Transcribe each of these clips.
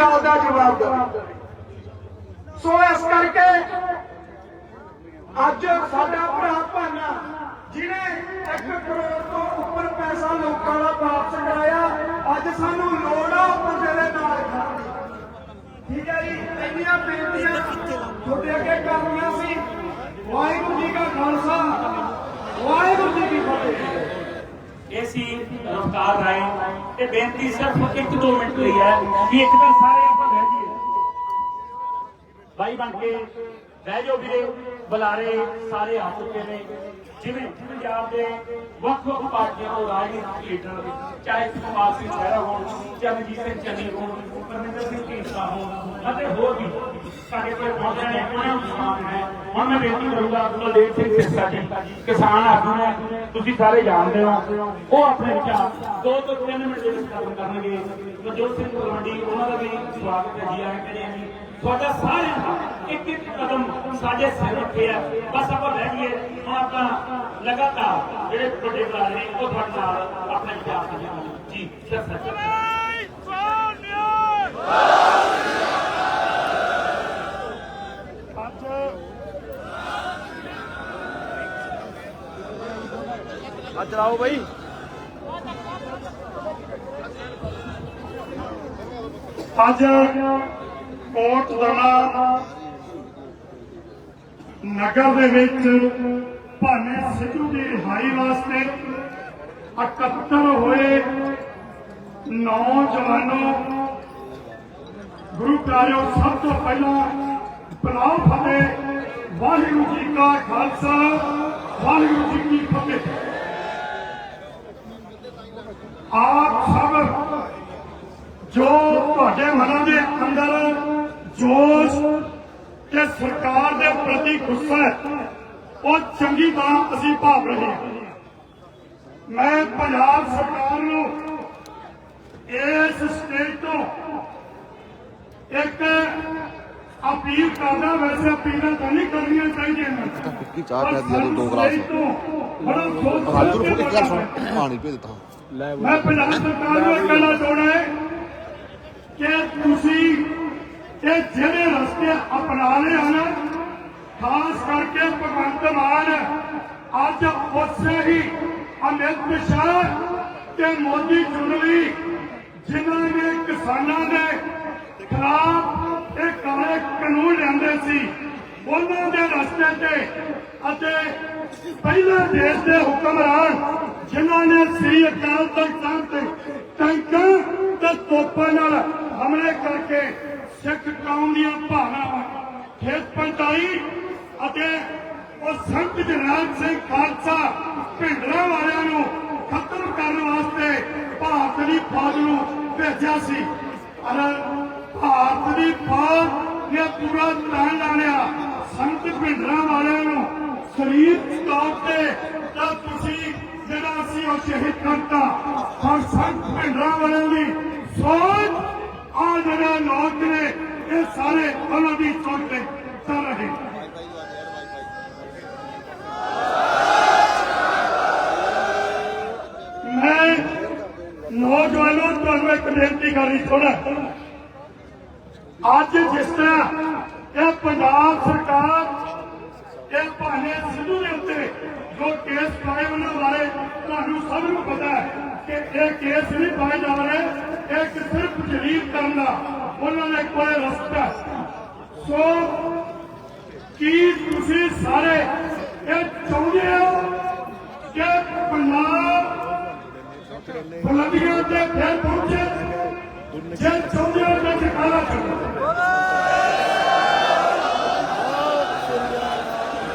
ਗੱਲ ਦਾ ਜਵਾਬ ਦੇਵੇ। ਸੋ ਇਸ ਕਰਕੇ ਅੱਜ ਸਾਡਾ ਭਰਾ ਭਾਨਾ, ਜਿਹਨੇ 1 ਕਰੋੜ ਤੋਂ ਉੱਪਰ ਪੈਸਾ ਲੋਕਾਂ ਦਾ ਵਾਪਸ ਕਰਾਇਆ, ਅੱਜ ਸਾਨੂੰ ਲੋੜ ਆ ਬੰਦੇ ਦੇ ਨਾਲ ਖੜਨ ਦੀ। ਠੀਕ ਹੈ ਜੀ, ਇੰਨੀਆਂ ਬੇਨਤੀਆਂ ਤੁਹਾਡੇ ਅੱਗੇ ਕਰਨੀਆਂ ਸੀ। ਵਾਹਿਗੁਰੂ ਜੀ ਕਾ ਖਾਲਸਾ, ਵਾਹਿਗੁਰੂ ਜੀ ਕੀ ਫਤਿਹ। ਇਹ ਸੀ ਰਫਤਾਰ ਰਾਏ। ਇਹ ਬੇਨਤੀ ਸਿਰਫ 1-2 ਮਿੰਟ ਲਈ ਹੈ ਕਿ ਇੱਕ ਦਿਨ ਸਾਰੇ ਆਪਾਂ ਬਹਿ ਜਾਈਏ। ਬਾਈ ਬਣ ਕੇ ਰਹਿ ਜਾਓ ਵੀਰੇ, ਬੁਲਾਰੇ ਸਾਰੇ ਆ ਚੁੱਕੇ ਨੇ। ਜਿਵੇਂ ਪੰਜਾਬ ਦੇ ਵੱਖ ਵੱਖ ਪਾਰਟੀਆਂ ਤੋਂ ਰਾਜਨੀਤਿਕ ਲੀਡਰ, ਚਾਹੇ ਸੁਖਪਾਲ ਸਿੰਘ ਖਹਿਰਾ ਹੋਣ ਚਰਨਜੀਤ ਸਿੰਘ ਚੰਨੀ ਹੋਣ, ਪਰਮਿੰਦਰ ਸਿੰਘ ਢੀਂਡਸਾ ਹੋਣ, ਅਤੇ ਹੋਰ ਵੀ ਸਾਡੇ ਕੋਲ ਪਹੁੰਚੇ ਨੇ, ਉਹਨਾਂ ਨੂੰ ਸਮਾਨ ਹੈ। ਹੁਣ ਮੈਂ ਬੇਨਤੀ ਕਰੂੰਗਾ ਬਲਦੇਵ ਸਿੰਘ ਸਿਰਸਾ ਜੀ, ਕਿਸਾਨ ਆਗੂ ਨੇ, ਤੁਸੀਂ ਸਾਰੇ ਜਾਣਦੇ ਹੋ, ਉਹ ਆਪਣੇ ਵਿਚਾਰ ਦੋ ਤੋਂ ਤਿੰਨ ਮਿੰਟ ਦੇ ਵਿੱਚ ਖਤਮ ਕਰਨਗੇ। ਨਵਜੋਤ ਸਿੰਘ ਤਲਵੰਡੀ ਉਹਨਾਂ ਦਾ ਵੀ ਸਵਾਗਤ ਹੈ ਜੀ ਆਇਆਂ ਕਰਿਆ ਜੀ। ਤੁਹਾਡਾ ਸਾਰਿਆਂ ਦਾ ਇੱਕ ਇੱਕ ਕਦਮ ਸਾਡੇ ਸਿਰ ਰੱਖੇ ਆ ਬਸ ਆਪਾਂ ਬਹਿ ਜਾਈਏ। ਹੁਣ ਆਪਾਂ ਲਗਾਤਾਰ ਜਿਹੜੇ ਵੱਡੇ ਬੁਲਾਰੇ ਨੇ ਉਹ ਤੁਹਾਡੇ ਨਾਲ ਆਪਣੇ ਵਿਚਾਰ ਸਾਂਝੇ ਜੀ ਸਿਰ ਸੱਚ ਅੱਜ ਆਓ ਬਈ। ਅੱਜ ਕੋਟ ਨਗਰ ਦੇ ਵਿੱਚ ਭਾਨੇ ਸਿੱਧੂ ਦੀ ਰਿਹਾਈ ਵਾਸਤੇ 71 ਹੋਏ ਨੌਜਵਾਨੋ। ਗੁਰੂ ਪਿਆਰਿਓ, ਸਭ ਤੋਂ ਪਹਿਲਾਂ ਬਲਾਉ ਫਤਿਹ, ਵਾਹਿਗੁਰੂ ਜੀ ਕਾ ਖਾਲਸਾ, ਵਾਹਿਗੁਰੂ ਜੀ ਕੀ ਫਤਿਹ। ਆਪ ਸਭ ਜੋ ਤੁਹਾਡੇ ਮਨਾਂ ਦੇ ਅੰਦਰ ਜੋਸ਼ ਤੇ ਸਰਕਾਰ ਦੇ ਪ੍ਰਤੀ ਗੁੱਸਾ ਉਹ ਚੰਗੀ ਤਰ੍ਹਾਂ ਅਸੀਂ ਭਾਵ ਰਹੇ ਹਾਂ। ਮੈਂ ਪੰਜਾਬ ਸਰਕਾਰ ਨੂੰ ਇਸ ਸਟੇਜ ਤੋਂ ਇੱਕ ਅਪੀਲ ਕਰਦਾ ਵੈਸੇ ਅਪੀਲਾਂ ਤਾਂ ਨਹੀਂ ਕਰਨੀਆਂ ਚਾਹੀਦੀਆਂ ਨੇ। ਕੀ ਚਾਹ ਪਿਆ ਤੂੰ ਦੋ ਗਲਾਸ। ਬੜਾ ਸੋਚ ਹਾਜ਼ਰ ਇੱਕ ਗੱਲ ਸੁਣ। ਪਾਣੀ ਭੇਜ ਦਿੱਤਾ। ਮੈਂ ਪੰਜਾਬ ਸਰਕਾਰ ਨੂੰ ਇਹ ਕਹਿਣਾ ਚਾਹੁੰਦਾ ਹੈ ਕਿ ਤੁਸੀਂ ਇਹ ਜਿਹੜੇ ਰਸਤੇ ਅਪਣਾ ਲਏ ਹਨ, ਖਾਸ ਕਰਕੇ ਭਗਵੰਤ ਮਾਨ ਅੱਜ ਉਸੇ ਹੀ ਅਮਿਤ ਸ਼ਾਹ ਤੇ ਮੋਦੀ ਚੁਣ ਜਿਨ੍ਹਾਂ ਨੇ ਕਿਸਾਨਾਂ ਦੇ ਖਿਲਾਫ ਇਹ ਕਾਲੇ ਕਾਨੂੰਨ ਲਿਆਂਦੇ ਸੀ। ਉਹਨਾਂ ਦੇ ਰਸਤੇ ਤੇ ਅਤੇ ਪਹਿਲੇ ਦੇਸ਼ ਦੇ ਹੁਕਮਰਾਨ ਜਿਨ੍ਹਾਂ ਨੇ ਸ੍ਰੀ ਅਕਾਲ ਤਖਤ ਸਾਹਿਬ ਤੇ ਟੈਂਕਾਂ ਤੇ ਤੋਪਾਂ ਨਾਲ ਹਮਲੇ ਕਰਕੇ ਸਿੱਖ ਕੌਮ ਦੀਆਂ ਭਾਵਨਾਵਾਂ ਖੇਤ ਪਹੁੰਚਾਈ ਅਤੇ ਉਹ ਸੰਤ ਜਨਰਲ ਸਿੰਘ ਖਾਲਸਾ ਭਿੰਡਰਾਂ ਵਾਲਿਆਂ ਨੂੰ ਖਤਮ ਕਰਨ ਵਾਸਤੇ ਭਾਰਤ ਦੀ ਫੌਜ ਨੂੰ ਭੇਜਿਆ ਸੀ। ਅਰ ਭਾਰਤ ਦੀ ਫੌਜ ਨੇ ਪੂਰਾ ਤਾਣ ਲਾ ਸੰਤ ਭਿੰਡਰਾਂ ਵਾਲਿਆਂ ਨੂੰ ਸਰੀਰ ਤੌਰ ਤੇ ਤਾਂ ਤੁਸੀਂ ਜਿਹੜਾ ਸੀ ਉਹ ਸ਼ਹੀਦ ਕਰਤਾ ਹੁਣ ਸੰਤ ਭਿੰਡਰਾਂ ਵਾਲਿਆਂ ਦੀ ਸੋਚ ਆ ਜਿਹੜਾ ਲੋਕ ਨੇ ਇਹ ਸਾਰੇ ਉਹਨਾਂ ਦੀ ਸੋਚ ਤੇ ਚੱਲ ਰਹੇ। ਮੈਂ ਨੌਜਵਾਨੋਂ ਤੁਹਾਨੂੰ ਇੱਕ ਬੇਨਤੀ ਕਰਨੀ ਥੋੜਾ ਅੱਜ ਜਿਸ ਤਰ੍ਹਾਂ ਇਹ ਪੰਜਾਬ ਸਰਕਾਰ, ਇਹ ਭਾਵੇਂ ਸਿੱਧੂ ਦੇ ਉੱਤੇ ਜੋ ਕੇਸ ਪਾਏ ਉਹਨਾਂ ਬਾਰੇ ਤੁਹਾਨੂੰ ਸਭ ਨੂੰ ਪਤਾ ਹੈ ਕਿ ਇਹ ਕੇਸ ਨਹੀਂ ਪਾਏ ਜਾ ਰਹੇ, ਇਹ ਸਿਰਫ ਜਲੀਲ ਕਰਨ ਦਾ ਉਹਨਾਂ ਨੇ ਕੋਈ ਰਸਤਾ ਹੈ। ਸੋ ਕੀ ਤੁਸੀਂ ਸਾਰੇ ਇਹ ਚਾਹੁੰਦੇ ਹੋ ਕਿ ਪੰਜਾਬ ਬੁਲੰਦੀਆਂ ਤੇ ਫਿਰ ਪਹੁੰਚੇ ਜੇ ਚਾਹੁੰਦੇ ਹੋ ਤਾਂ ਜਕਾਲਾ ਕਰੋ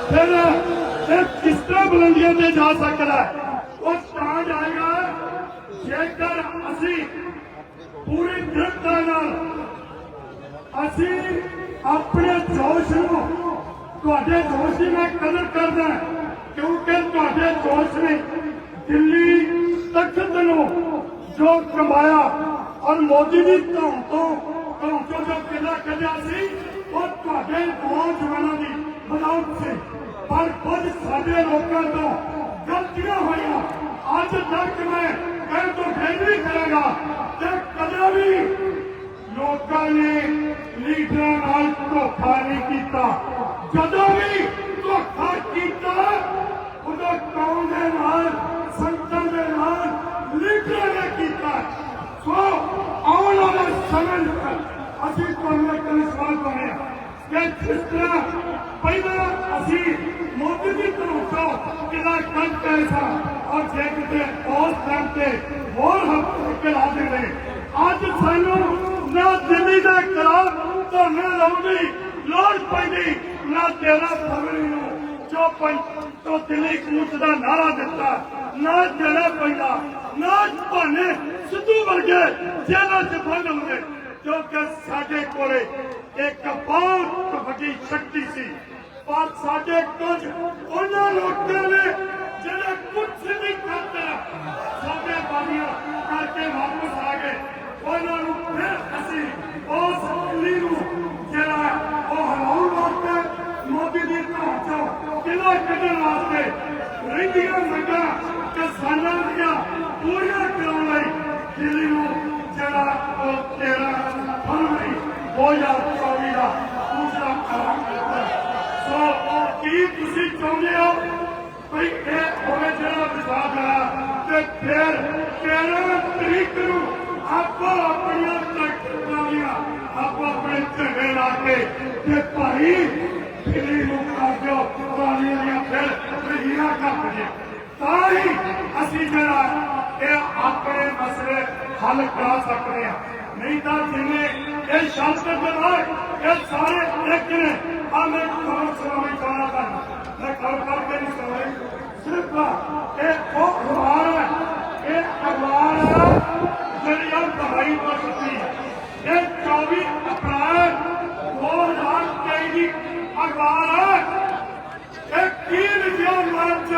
ਫਿਰ ਇਹ ਕਿਸ ਤਰ੍ਹਾਂ ਬੁਲੰਦੀਆਂ ਤੇ ਜਾ ਸਕਦਾ ਹੈ? ਉਹ ਤਾਂ ਜਾਏਗਾ ਜੇਕਰ ਅਸੀਂ ਪੂਰੀ ਦ੍ਰਿੜਤਾ ਨਾਲ ਅਸੀਂ ਆਪਣੇ ਜੋਸ਼ ਨੂੰ, ਤੁਹਾਡੇ ਜੋਸ਼ ਦੀ ਮੈਂ ਕਦਰ ਕਰਦਾ ਕਿਉਂਕਿ ਤੁਹਾਡੇ ਜੋਸ਼ ਨੇ ਦਿੱਲੀ ਤਖਤ ਨੂੰ ਜੋ ਕਮਾਇਆ ਔਰ ਮੋਦੀ ਦੀ ਧੌਣ ਤੋਂ ਧੌਣ ਤੋਂ ਜੋ ਕਿਲਾ ਕੱਢਿਆ ਸੀ, ਉਹ ਤੁਹਾਡੇ ਨੌਜਵਾਨਾਂ ਦੀ ਬਦੌਲਤ ਸੀ। ਪਰ ਕੁਝ ਸਾਡੇ ਲੋਕਾਂ ਤੋਂ ਗਲਤੀਆਂ ਹੋਈਆਂ। ਅੱਜ ਤੱਕ ਮੈਂ ਕਹਿ ਤੋਂ ਫੇਰ ਵੀ ਕਰਾਂਗਾ, ਤੇ ਕਦੇ ਵੀ ਲੋਕਾਂ ਨੇ ਨਾਲ ਧੋਖਾ ਨਹੀਂ ਕੀਤਾ ਜਦੋਂ ਵੀ ਧੋਖਾ ਕੀਤਾ ਉਦੋਂ ਕੌਮ ਦੇ ਨਾਲ ਸੰਤਾਂ ਦੇ ਨਾਲ ਲੀਡਰਾਂ ਨੇ ਕੀਤਾ ਸੋ ਆਉਣ ਵਾਲੇ ਸਮੇਂ ਵਿੱਚ ਅਸੀਂ ਤੁਹਾਨੂੰ ਇੱਕ ਸਵਾਲ ਪਾਉਂਦੇ ਹਾਂ ਕਿ ਜਿਸ ਤਰ੍ਹਾਂ ਪਹਿਲਾਂ ਅਸੀਂ ਮੋਦੀ ਦੀ ਤਰਫ ਤੋਂ ਕਿਹਦਾ ਕੰਮ ਪੈਸਾ ਔਰ ਜੇ ਕਿਤੇ ਉਸ ਟਾਈਮ ਤੇ ਹੋਰ ਹੱਕ ਕਰਾ ਦੇਵੇ ਅੱਜ ਸਾਨੂੰ ਨਾ ਦਿੱਲੀ ਦਾ ਖਿਲਾਫ ਧਰਨਾ ਲਾਉਣ ਲੋੜ ਪੈਂਦੀ। ਨਾ ਤੇਰਾ ਫਰਵਰੀ ਨੂੰ, ਜੋ ਪੰਜ ਤੋਂ ਦਿੱਲੀ ਕੂਚ ਦਾ ਨਾਰਾ ਦਿੱਤਾ, ਨਾ ਜਣਾ ਪੈਂਦਾ, ਨਾ ਭਾਨੇ ਸਿੱਧੂ ਵਰਗੇ ਜੇਲ੍ਹਾਂ ਚ ਬੰਦ ਹੁੰਦੇ ਕਿਉਂਕਿ ਸਾਡੇ ਕੋਲੇ ਇੱਕ ਬਹੁਤ ਵੱਡੀ ਸ਼ਕਤੀ ਸੀ, ਪਰ ਸਾਡੇ ਕੁਝ ਉਹਨਾਂ ਲੋਕਾਂ ਨੇ ਜਿਹੜੇ ਕੁਝ ਨਹੀਂ ਕਰਦੇ ਸਾਡੇ ਬਾਨੀਆਂ ਕਰਕੇ ਵਾਪਸ ਆ ਗਏ। ਉਹਨਾਂ ਉਸ ਦਿੱਲੀ ਨੂੰ ਜਿਹੜਾ ਉਹ ਹਰਾਉਣ ਵਾਸਤੇ ਮੋਦੀ ਦੀ ਧੌਣ ਚੋਂ ਕਿਲਾ ਕੱਢਣ ਵਾਸਤੇ ਰਹਿੰਦੀਆਂ ਮੰਗਾਂ ਕਿਸਾਨਾਂ ਦੀਆਂ ਪੂਰੀਆਂ ਕਰਾਉਣ ਲਈ ਦਿੱਲੀ ਨੂੰ ਜਿਹੜਾ ਉਹ 13 ਫਰਵਰੀ 2024 ਦਾ ਦੂਸਰਾ ਐਲਾਨ ਕੀਤਾ ਸੋ ਕੀ ਤੁਸੀਂ ਚਾਹੁੰਦੇ ਹੋ ਵੀ ਇਹ ਹੋਵੇ ਜਿਹੜਾ ਵਿਸ਼ਵਾਸ ਆ ਤੇ ਫਿਰ 13 ਤਰੀਕ ਨੂੰ ਆਪੋ ਆਪਣੀਆਂ ਤੱਕ ਟਰੈਕਟਰਾਂ ਆਪੋ ਆਪਣੇ ਝੰਡੇ ਲਾ ਕੇ ਤੇ ਭਾਈ ਦਿੱਲੀ ਨੂੰ ਕਰ ਦਿਓ ਪੁਰਾਣੀਆਂ ਦੀਆਂ ਫਿਰ ਰਹੀਆਂ ਕਰ ਦਿਓ ਤਾਂ ਹੀ ਅਸੀਂ ਜਿਹੜਾ ਇਹ ਆਪਣੇ ਮਸਲੇ ਹੱਲ ਕਰਾ ਸਕਦੇ ਹਾਂ। ਨਹੀਂ ਤਾਂ ਜਿਵੇਂ ਇਹ ਸ਼ਬਦ ਬਣਾਏ ਇਹ ਸਾਰੇ ਇੱਕ ਨੇ। ਆ ਮੈਂ ਖਬਰ ਸੁਣਾਉਣੀ ਚਾਹਣਾ ਤਾਂ। ਮੈਂ ਖਬਰ ਕਰਕੇ ਨਹੀਂ ਸੁਣਾਈ ਸਿਰਫ ਇਹ ਉਹ ਅਖਬਾਰ ਹੈ ਇਹ ਅਖਬਾਰ ਹੈ ਜਿਹੜੀ ਆ ਦਵਾਈ ਪਰ ਦਿੱਤੀ ਹੈ ਇਹ 24 ਅਪ੍ਰੈਲ 2023 ਦੀ ਅਖਬਾਰ ਹੈ ਇਹ ਕੀ ਲਿਖਿਆ ਮਾਰਚ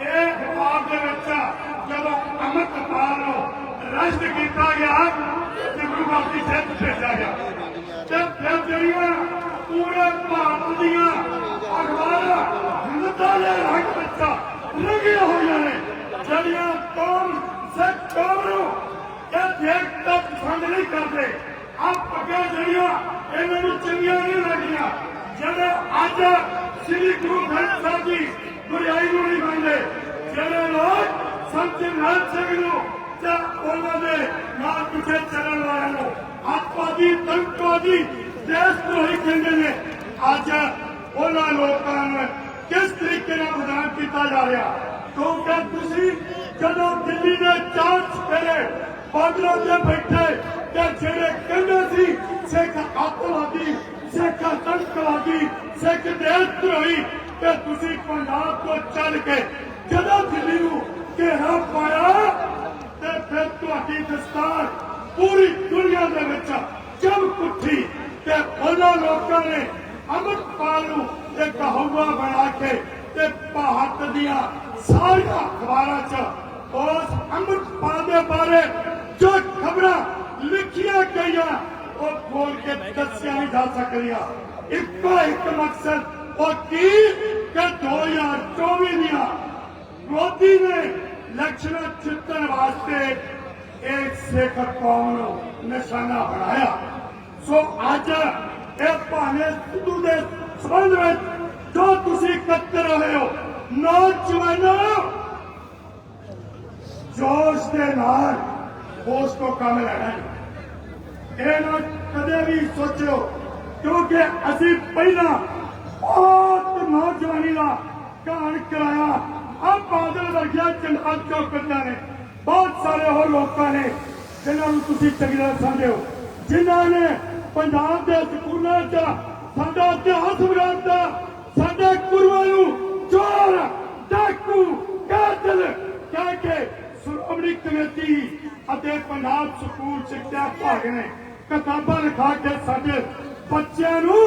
ਇਹ ਅਖਬਾਰ ਦੇ ਵਿੱਚ ਜਦੋਂ ਅਮਰਪਾਲ ਨੂੰ ਰਜਤ ਕੀਤਾ ਗਿਆ ਤੇ ਗੁਰੂ ਭੇਜਿਆ ਗਿਆ। ਤੇ ਫਿਰ ਜਿਹੜੀਆਂ ਪੂਰੇ ਭਾਰਤ ਦੀਆਂ ਅਖਬਾਰਾਂ ਹਿੰਦੁਸਤਾਨ ਦੇ ਰੰਗ ਵਿੱਚ ਰੰਗੀਆਂ ਹੋਈਆਂ ਨੇ, ਜਿਹੜੀਆਂ ਕੌਮ ਸਿੱਖ ਕੌਮ ਨੂੰ ਇਹ ਦੇਖ ਤੱਕ ਪਸੰਦ ਨਹੀਂ ਕਰਦੇ। ਆ ਪੱਗਾਂ ਜਿਹੜੀਆਂ ਇਹਨਾਂ ਨੂੰ ਚੰਗੀਆਂ ਨਹੀਂ ਲੱਗੀਆਂ ਜਿਹੜੇ ਅੱਜ ਸ੍ਰੀ ਗੁਰੂ ਗ੍ਰੰਥ ਸਾਹਿਬ ਜੀ ਗੁਰਿਆਈ ਨੂੰ ਨਹੀਂ ਮੰਨਦੇ, ਜਿਹੜੇ ਲੋਕ ਸੰਤ ਨਾਥ ਸਿੰਘ ਨੂੰ ਜਾਂ ਉਹਨਾਂ ਦੇ ਨਾਲ ਪਿੱਛੇ ਚੱਲਣ ਵਾਲਿਆਂ ਨੂੰ ਆਤਵਾਦੀ ਤੰਕਵਾਦੀ ਦੇਸ਼ ਧਰੋਹੀ ਕਹਿੰਦੇ ਨੇ ਅੱਜ ਉਹਨਾਂ ਲੋਕਾਂ ਨੂੰ ਕਿਸ ਤਰੀਕੇ ਨਾਲ ਬਦਨਾਮ ਕੀਤਾ ਜਾ ਰਿਹਾ ਕਿਉਂਕਿ ਤੁਸੀਂ ਜਦੋਂ ਦਿੱਲੀ ਦੇ ਚਾਂਚ ਤੇਰੇ ਬਾਦਲਾਂ ਤੇ ਬੈਠੇ ਤੇ ਜਿਹੜੇ ਕਹਿੰਦੇ ਸੀ ਸਿੱਖ ਆਤਵਾਦੀ ਸਿੱਖ ਆਤੰਕਵਾਦੀ ਸਿੱਖ ਦੇਸ਼ ਧਰੋਹੀ ਤੇ ਤੁਸੀਂ ਪੰਜਾਬ ਤੋਂ ਚੱਲ ਕੇ ਜਦੋਂ ਦਿੱਲੀ ਨੂੰ ਘੇਰਾ ਪਾਇਆ ਤੇ ਤੁਹਾਡੀ ਦਸਤਾਰ ਪੂਰੀ ਦੁਨੀਆ ਦੇ ਵਿੱਚ ਜਮ ਕੁੱਠੀ ਤੇ ਉਹਨਾਂ ਲੋਕਾਂ ਨੇ ਅੰਮ੍ਰਿਤਪਾਲ ਨੂੰ ਇੱਕ ਹਵਾ ਬਣਾ ਕੇ ਤੇ ਭਾਰਤ ਦੀਆਂ ਸਾਰੀਆਂ ਅਖਬਾਰਾਂ 'ਚ ਉਸ ਅੰਮ੍ਰਿਤਪਾਲ ਦੇ ਬਾਰੇ ਜੋ ਖਬਰਾਂ ਲਿਖੀਆਂ ਗਈਆਂ, ਉਹ ਖੋਲ ਕੇ ਦੱਸਿਆ ਨਹੀਂ ਜਾ ਸਕਦੀਆਂ ਇੱਕੋ ਇੱਕ ਮਕਸਦ, ਉਹ ਕੀ? ਕਿ 2024 ਦੀਆਂ ਮੋਦੀ ਨੇ ਲਕਸ਼ਣ ਜਿੱਤਣ ਵਾਸਤੇ ਇਹ ਸਿੱਖ ਕੌਮ ਨੂੰ ਨਿਸ਼ਾਨਾ ਬਣਾਇਆ। ਸੋ ਅੱਜ ਇਹ ਭਾਵੇਂ ਸਿੱਧੂ ਦੇ ਸੰਬੰਧ ਵਿੱਚ ਜੋ ਤੁਸੀਂ ਕਰ ਰਹੇ ਹੋ, ਨੌਜਵਾਨੋ ਜੋਸ਼ ਦੇ ਨਾਲ ਉਸ ਤੋਂ ਕੰਮ ਲੈਣਾ ਇਹ ਨਾ ਕਦੇ ਵੀ ਸੋਚਿਓ, ਕਿਉਂਕਿ ਅਸੀਂ ਪਹਿਲਾਂ ਬਹੁਤ ਨੌਜਵਾਨੀ ਦਾ ਕਾਣ ਕਰਾਇਆ। ਆ ਬਾਦਲ ਵਰਗਿਆ ਚੰਡਾ ਚੌਕਟਾਂ ਨੇ। ਬਹੁਤ ਸਾਰੇ ਹੋਰ ਲੋਕਾਂ ਨੇ, ਜਿਨ੍ਹਾਂ ਨੂੰ ਤੁਸੀਂ ਚੰਗੀ ਤਰ੍ਹਾਂ ਸਮਝਦੇ ਜਿਨ੍ਹਾਂ ਨੇ ਪੰਜਾਬ ਦੇ ਸਕੂਲਾਂ 'ਚ, ਸਾਡਾ ਇਤਿਹਾਸ ਵਿਗਾੜਤਾ। ਸਾਡੇ ਗੁਰੂਆਂ ਨੂੰ ਚੋਰ ਡਾਕੂ, ਕਾਤਲ ਕਹਿ ਕੇ ਸ਼੍ਰੋਮਣੀ ਕਮੇਟੀ ਅਤੇ ਪੰਜਾਬ ਸਕੂਲ ਸਿੱਖਿਆ ਵਿਭਾਗ ਨੇ ਕਿਤਾਬਾਂ ਲਿਖਾ ਕੇ ਸਾਡੇ ਬੱਚਿਆਂ ਨੂੰ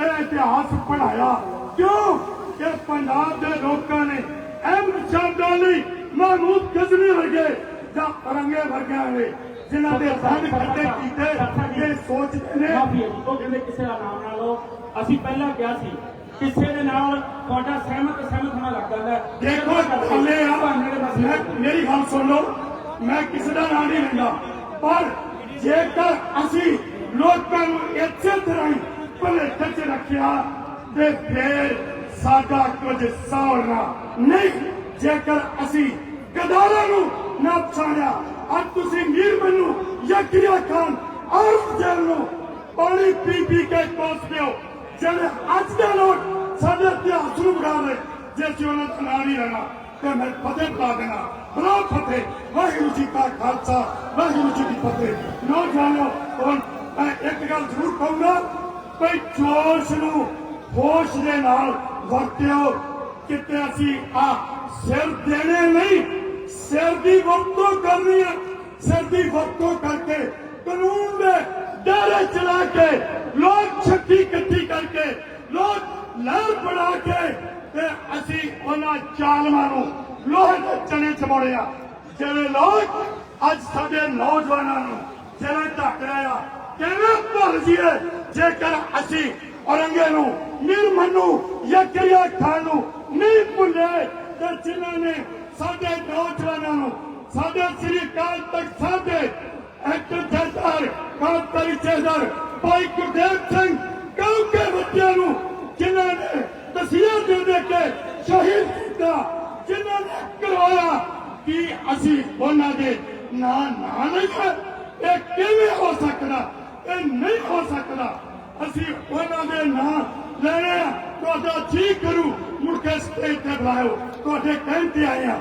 ਇਹ ਇਤਿਹਾਸ ਪੜਾਇਆ ਕਿਉਂ? ਕਿ ਪੰਜਾਬ ਦੇ ਲੋਕਾਂ ਨੇ ਅਹਿਮ ਸ਼ਬਦਾਂ ਲਈ ਮਹਿਮੂਦ ਗਜ਼ਨੀ ਵਰਗੇ ਜਾਂ ਔਰੰਗੇ ਵਰਗਿਆਂ ਨੇ ਜਿਨ੍ਹਾਂ ਦੇ ਸੰਗ ਖੱਟੇ ਕੀਤੇ ਇਹ ਸੋਚਦੇ ਨੇ। ਮਾਫੀ ਉਹ ਕਹਿੰਦੇ ਕਿਸੇ ਦਾ ਨਾਮ ਨਾ ਲਓ। ਅਸੀਂ ਪਹਿਲਾਂ ਕਿਹਾ ਸੀ ਕਿਸੇ ਦੇ ਨਾਲ ਤੁਹਾਡਾ ਸਹਿਮਤ ਸਹਿਮਤ ਹੋਣਾ ਲੱਗਦਾ ਹੈ। ਦੇਖੋ ਥੱਲੇ ਆ ਮੇਰੀ ਗੱਲ ਸੁਣ ਲਓ ਮੈਂ ਕਿਸੇ ਦਾ ਨਾਂ ਨਹੀਂ ਲੈਂਦਾ। ਪਰ ਜੇਕਰ ਅਸੀਂ ਲੋਕਾਂ ਨੂੰ ਇਸੇ ਤਰ੍ਹਾਂ ਹੀ ਰੱਖਿਆ ਤੇ ਫੇਰ ਸਾਡਾ ਕੁਝ ਸੌਣਾ ਨਹੀਂ। ਜੇਕਰ ਅਸੀਂ ਗਦਾਰਾਂ ਨੂੰ ਨਾ ਪਛਾਣਿਆ, ਅੱਜ ਤੁਸੀਂ ਮੀਰ ਮੈਨੂੰ ਯਕੀਆ ਖਾਨ ਔਰ ਜੈਲ ਨੂੰ ਪਾਣੀ ਪੀ ਪੀ ਕੇ ਕੋਸਦੇ ਹੋ। ਜਿਹੜੇ ਅੱਜ ਦੇ ਲੋਕ ਸਾਡੇ ਇਤਿਹਾਸ ਨੂੰ ਬਣਾ ਰਹੇ, ਜੇ ਅਸੀਂ ਉਹਨਾਂ ਦਾ ਨਾਂ ਨਹੀਂ ਲੈਣਾ, ਤੇ ਮੈਂ ਫਤਿਹ ਪਾ ਦੇਣਾ। ਬਲਾ ਫਤਿਹ। ਵਾਹਿਗੁਰੂ ਜੀ ਕਾ ਖਾਲਸਾ, ਵਾਹਿਗੁਰੂ ਜੀ ਕੀ ਫਤਿਹ। ਨੌਜਵਾਨੋ ਮੈਂ ਇੱਕ ਗੱਲ ਜ਼ਰੂਰ ਕਹੂੰਗਾ ਕੋਈ ਜੋਸ਼ ਨੂੰ ਹੋਸ਼ ਦੇ ਨਾਲ ਵਰਤਿਓ, ਕਿਤੇ ਅਸੀਂ ਆ ਸਿਰ ਦੇਣੇ ਨਹੀਂ, ਸਿਰ ਦੀ ਵਰਤੋਂ ਕਰਨੀ ਹੈ ਸਿਰ ਦੀ ਵਰਤੋਂ ਕਰਕੇ ਕਾਨੂੰਨ ਦੇ ਦਾਇਰੇ ਚਲਾ ਕੇ, ਲੋਕ ਸ਼ਕਤੀ ਇਕੱਠੀ ਕਰਕੇ, ਲੋਕ ਲਹਿਰ ਬਣਾ ਕੇ ਤੇ ਅਸੀਂ ਉਹਨਾਂ ਜ਼ਾਲਮਾਂ ਨੂੰ ਲੋਹੇ ਦੇ ਚਨੇ ਚਮੋੜਿਆ ਜਿਹੜੇ ਲੋਕ ਅੱਜ ਸਾਡੇ ਨੌਜਵਾਨਾਂ ਨੂੰ ਜਿਹੜੇ ਢੱਕ ਰਹੇ ਕਿਵੇਂ ਭੁੱਲ ਜੀਏ ਜੇਕਰ ਅਸੀਂ ਔਰੰਗੇ ਨੂੰ ਨਿਰਮਨੂ ਯਕਰੀਆ ਖਾਨ ਨੂੰ ਨਹੀਂ ਭੁੱਲੇ ਤੇ ਜਿਨ੍ਹਾਂ ਨੇ ਸਾਡੇ ਨੌਜਵਾਨਾਂ ਨੂੰ, ਸਾਡੇ ਸ੍ਰੀ ਅਕਾਲ ਤਖਤ ਸਾਹਿਬ ਦੇ ਐਕਟਰ ਜੱਟਾਰ ਕਾਂਤਰੀ ਚੇਦਰ ਭਾਈ ਗੁਰਦੇਵ ਸਿੰਘ ਕੌਮ ਕੇ ਬੱਚਿਆਂ ਨੂੰ, ਜਿਨ੍ਹਾਂ ਨੇ ਤਸੀਰ ਦੇ ਦੇ ਕੇ ਸ਼ਹੀਦ ਕੀਤਾ, ਜਿਨ੍ਹਾਂ ਨੇ ਕਰਵਾਇਆ ਕਿ ਅਸੀਂ ਉਹਨਾਂ ਦੇ ਨਾਂ ਨਾ ਨਹੀਂ ਇਹ ਕਿਵੇਂ ਹੋ ਸਕਦਾ? ਇਹ ਨਹੀਂ ਹੋ ਸਕਦਾ। ਅਸੀਂ ਉਹਨਾਂ ਦੇ ਨਾਂ ਲੈਣੇ ਆ। ਤੁਹਾਡਾ ਠੀਕ ਕਰੂ ਮੁੜ ਕੇ ਸਟੇਜ ਤੇ ਬੁਲਾਇਓ। ਤੁਹਾਡੇ ਕਹਿਣ ਤੇ ਆਏ ਆ।